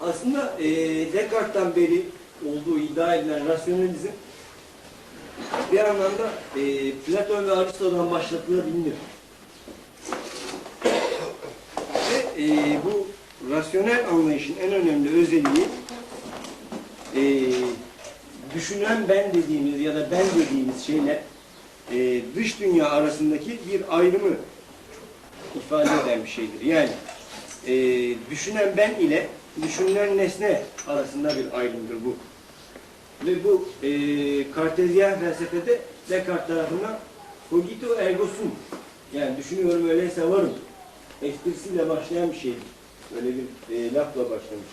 aslında e, Descartes'tan beri olduğu iddia edilen rasyonalizm bir anlamda e, Platon ve Aristo'dan başlatılabilir. Ve e, bu rasyonel anlayışın en önemli özelliği e, düşünen ben dediğimiz ya da ben dediğimiz şeyle e, dış dünya arasındaki bir ayrımı ifade eden bir şeydir. Yani e, düşünen ben ile düşünülen nesne arasında bir ayrımdır bu. Ve bu e, Kartezyen felsefede Descartes tarafından cogito ergo sum yani düşünüyorum öyleyse varım esprisiyle başlayan bir şeydir. Böyle bir e, lafla başlamış.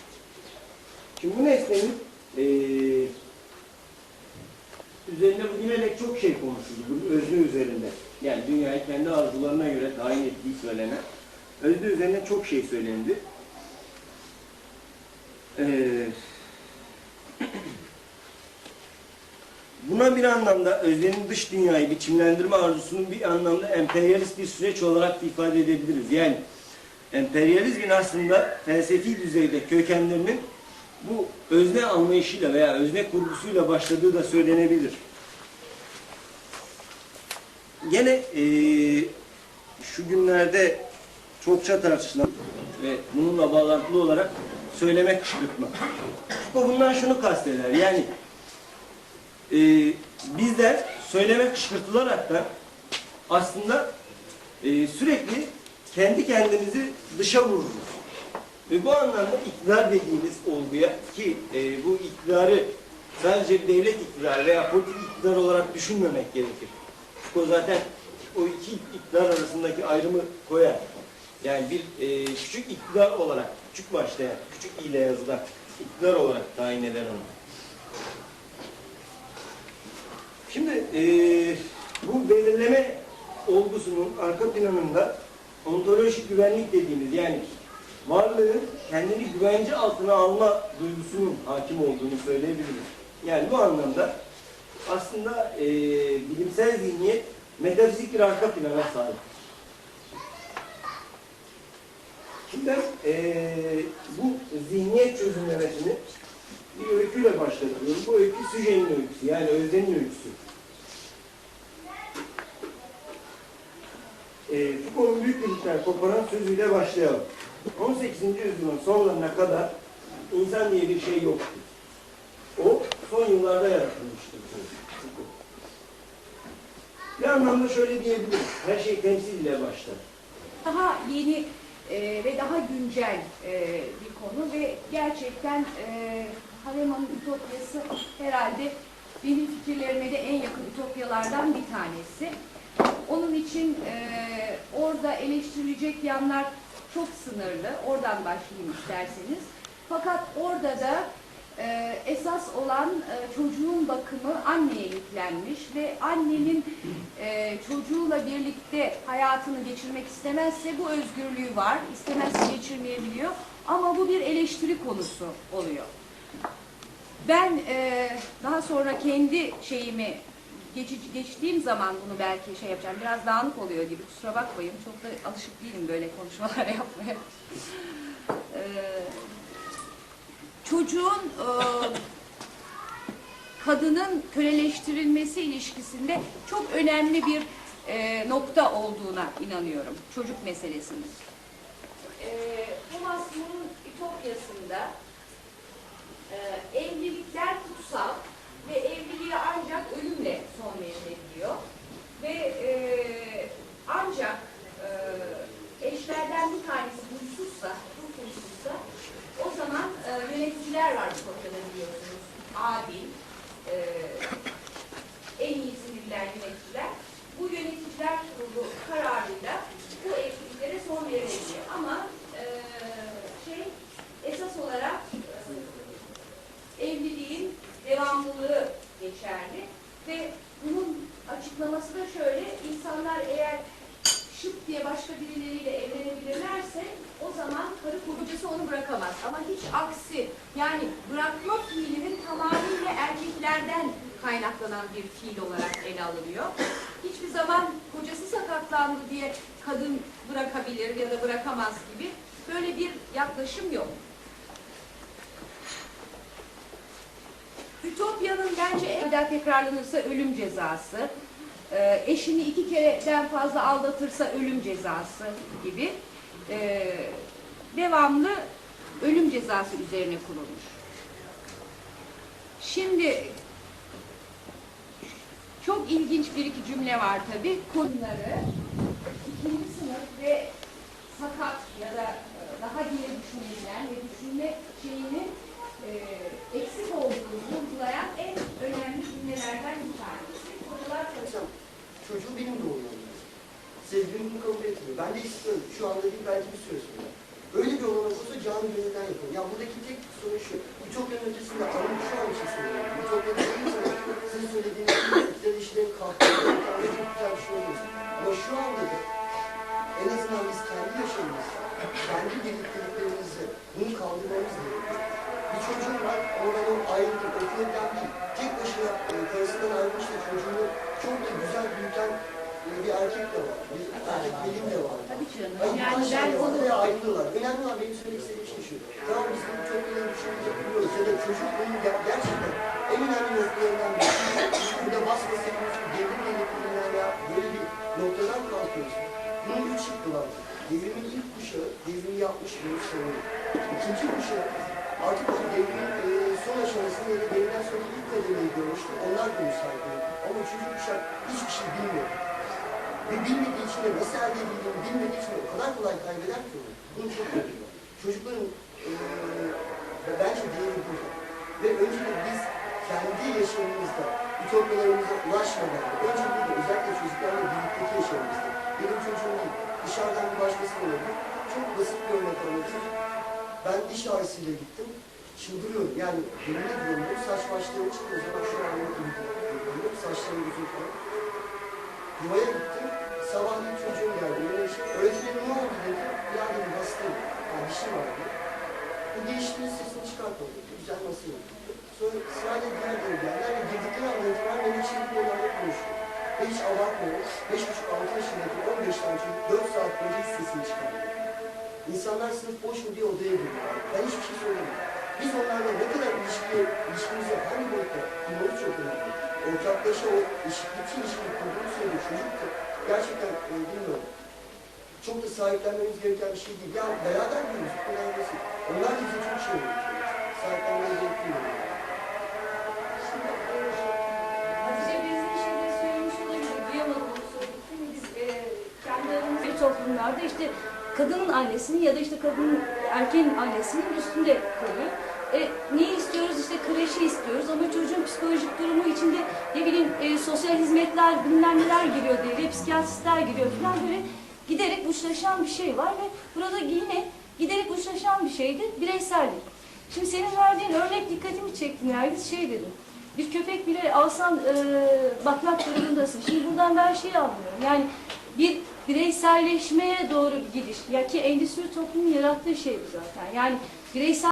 Şimdi bu nesnenin e, üzerinde bugüne dek çok şey konuşuldu. Bu özne üzerinde. Yani dünyayı kendi arzularına göre tayin ettiği söylenen. Özne üzerine çok şey söylendi. Ee, buna bir anlamda öznenin dış dünyayı biçimlendirme arzusunun bir anlamda emperyalist bir süreç olarak da ifade edebiliriz. Yani emperyalizmin aslında felsefi düzeyde kökenlerinin bu özne anlayışıyla veya özne kurgusuyla başladığı da söylenebilir. Gene eee, şu günlerde çokça tartışılan ve bununla bağlantılı olarak söyleme kışkırtma. Foucault bundan şunu kasteder. Yani eee bizler söyleme kışkırtılarak da aslında eee, sürekli kendi kendimizi dışa vururuz. Ve bu anlamda iktidar dediğimiz olguya ki e, bu iktidarı sadece devlet iktidarı veya politik iktidar olarak düşünmemek gerekir. O zaten o iki iktidar arasındaki ayrımı koyar. Yani bir e, küçük iktidar olarak, küçük başlayan, küçük ile yazılan iktidar olarak tayin eder onu. Şimdi e, bu belirleme olgusunun arka planında ontolojik güvenlik dediğimiz yani varlığın kendini güvence altına alma duygusunun hakim olduğunu söyleyebiliriz. Yani bu anlamda aslında e, bilimsel zihniyet metafizik bir arka plana sahip. Şimdi ben e, bu zihniyet çözümlemesini bir öyküyle başlatıyorum. Bu öykü Süjen'in öyküsü yani Özden'in öyküsü. E, Foucault'un büyük birlikten koparan sözüyle başlayalım. 18. yüzyılın sonlarına kadar insan diye bir şey yoktu. O son yıllarda yaratılmıştır. Bir anlamda şöyle diyebiliriz. Her şey temsil ile başlar. daha yeni e, ve daha güncel e, bir konu ve gerçekten e, Haveman'ın Ütopyası herhalde benim fikirlerime de en yakın ütopyalardan bir tanesi. Onun için e, orada eleştirilecek yanlar çok sınırlı. Oradan başlayayım isterseniz. Fakat orada da e, esas olan e, çocuğun bakımı anneye yüklenmiş ve annenin e, çocuğuyla birlikte hayatını geçirmek istemezse bu özgürlüğü var. İstemezse geçirmeyebiliyor. Ama bu bir eleştiri konusu oluyor. Ben e, daha sonra kendi şeyimi geçtiğim zaman bunu belki şey yapacağım. Biraz dağınık oluyor gibi kusura bakmayın. Çok da alışık değilim böyle konuşmalar yapmaya. Çocuğun e, kadının köleleştirilmesi ilişkisinde çok önemli bir e, nokta olduğuna inanıyorum. Çocuk meselesinin. E, Thomas More'un Ütopyası'nda e, evlilikler kutsal ve evliliğe ancak ölümle son verilebiliyor. Ve e, ancak e, eşlerden bir tanesi huysuzsa, ruh huysuzsa o zaman e, yöneticiler var bu konuda biliyorsunuz. Adil, e, en iyisini bilen yöneticiler. Bu yöneticiler kurulu kararıyla bu evliliklere son verilebiliyor. Ama e, şey esas olarak e, evliliğin devamlılığı geçerli ve bunun açıklaması da şöyle insanlar eğer şıp diye başka birileriyle evlenebilirlerse o zaman karı kocası onu bırakamaz. Ama hiç aksi bırakma fiilinin tamamıyla erkeklerden kaynaklanan bir fiil olarak ele alınıyor. Hiçbir zaman kocası sakatlandı diye kadın bırakabilir ya da bırakamaz gibi böyle bir yaklaşım yok. Ütopya'nın bence en daha tekrarlanırsa ölüm cezası, e, eşini iki kereden fazla aldatırsa ölüm cezası gibi e, devamlı ölüm cezası üzerine kurulmuş. Şimdi çok ilginç bir iki cümle var tabii. Konuları ikinci sınıf ve sakat ya da e, daha geri düşünülen ve düşünme şeyinin e, eksik olduğunu vurgulayan en önemli cümlelerden bir tanesi. Konular Hocam, çocuğu benim doğumum. Sevgim bunu kabul etmiyor. Ben de istiyorum. Şu anda değil belki bir süre sonra. Öyle bir olan olursa canı gönülden yapın. Ya buradaki tek sorun şu. Ütopyanın ötesinde ama şu an için söylüyorum. Ütopya'da değil zaman sizin söylediğiniz gibi işlerin kalktığı çok güzel bir şey olur. Ama şu anda da en azından biz kendi yaşamımızda, kendi birlikteliklerimizde bunu kaldırmamız gerekiyor. Bir çocuğum var, onu ayrıldım, okula giden değil. Tek başına e, karısından ayrılmış da çocuğunu çok da güzel büyüten bir erkek de var. Bir erkek benim de var. Tabii canım. Hayır, Yani ben onu oraya ayrılıyorlar. Önemli olan benim söylemek istediğim şey şu. Tamam biz bunu çok iyi düşününce biliyoruz. Ya da çocuk bunun ger- gerçekten en önemli noktalarından biri. Burada basmasak devrim devletlerinden ya böyle bir noktadan kalkıyoruz. Bunun üç şıkkı var. Devrimin ilk kuşağı, devrimi yapmış bunu savunuyor. İkinci kuşağı artık o devrimin e, son aşamasını ya da devrimden sonra ilk kademeyi görmüştü. Onlar bunu saygılıyor. Ama üçüncü kuşak hiçbir şey bilmiyor. Ve bilmediği için de nasıl elde edildiğini bilmediği için de o kadar kolay kaybeder ki onu. Bunu çok görüyor. Çocukların eee bence değeri burada. Ve önce biz kendi yaşamımızda, ütopyalarımıza ulaşmadan, önce burada özellikle çocuklarla birlikteki yaşamımızda, benim çocuğum değil, dışarıdan bir başkası olabilir. Çok basit bir örnek anlatayım. Ben diş ağrısıyla gittim. Çıldırıyorum. Yani benim ne diyorum? Saç başlarım çıktı. O zaman şu an diyorum. Saçlarım uzun falan. Yuvaya gittim. Sabah bir çocuğum geldi. İşte, öğretmenim ne oldu dedi. Ya dedim hastayım. Yani bir şey var dedi. Bu değiştiğiniz sesini çıkartmadı. Güzel nasıl yaptı. Sonra sırayla diğer diğer geldiler ve girdikleri anda itibaren beni içeri bir odayla konuştu. Ve hiç abartmıyorum. Beş buçuk altı yaşındaki 15 tane çocuk 4 saat boyunca hiç sesini çıkartmadı. İnsanlar sınıf boş mu diye odaya girdiler. Ben hiçbir şey söylemedim. Biz onlarla ne kadar ilişki, ilişkimizi hangi boyutta bulmamız çok önemli. Ortaklaşa o eşitlikçi ilişkiyi kurduğumuz sürede çocuk da gerçekten e, bilmiyorum. Çok da sahiplenmemiz gereken bir şey değil. Ya beraber büyüyoruz, bu kadar basit. Onlar da bize çok şey öğretiyor. Sahiplenmemiz gerektiğini. Şimdi, e, Hatice benzer şeyleri söylemiş olabilir. Duyamadım onu söylediklerini. Biz e, kendi aramızda bir toplumlarda işte kadının annesinin ya da işte kadının erkeğin annesinin üstünde kalıyor. E, neyi istiyoruz? İşte kreşi istiyoruz ama çocuğun psikolojik durumu içinde ne bileyim e, sosyal hizmetler, bilmem neler giriyor diye, psikiyatristler giriyor falan böyle giderek uçlaşan bir şey var ve burada yine giderek uçlaşan bir şey de bireysellik. Şimdi senin verdiğin örnek dikkatimi çekti Nergis şey dedim. Bir köpek bile alsan e, bakmak durumundasın. Şimdi buradan ben şey anlıyorum. Yani bir bireyselleşmeye doğru bir gidiş. Ya ki endüstri toplumun yarattığı şey bu zaten. Yani bireysel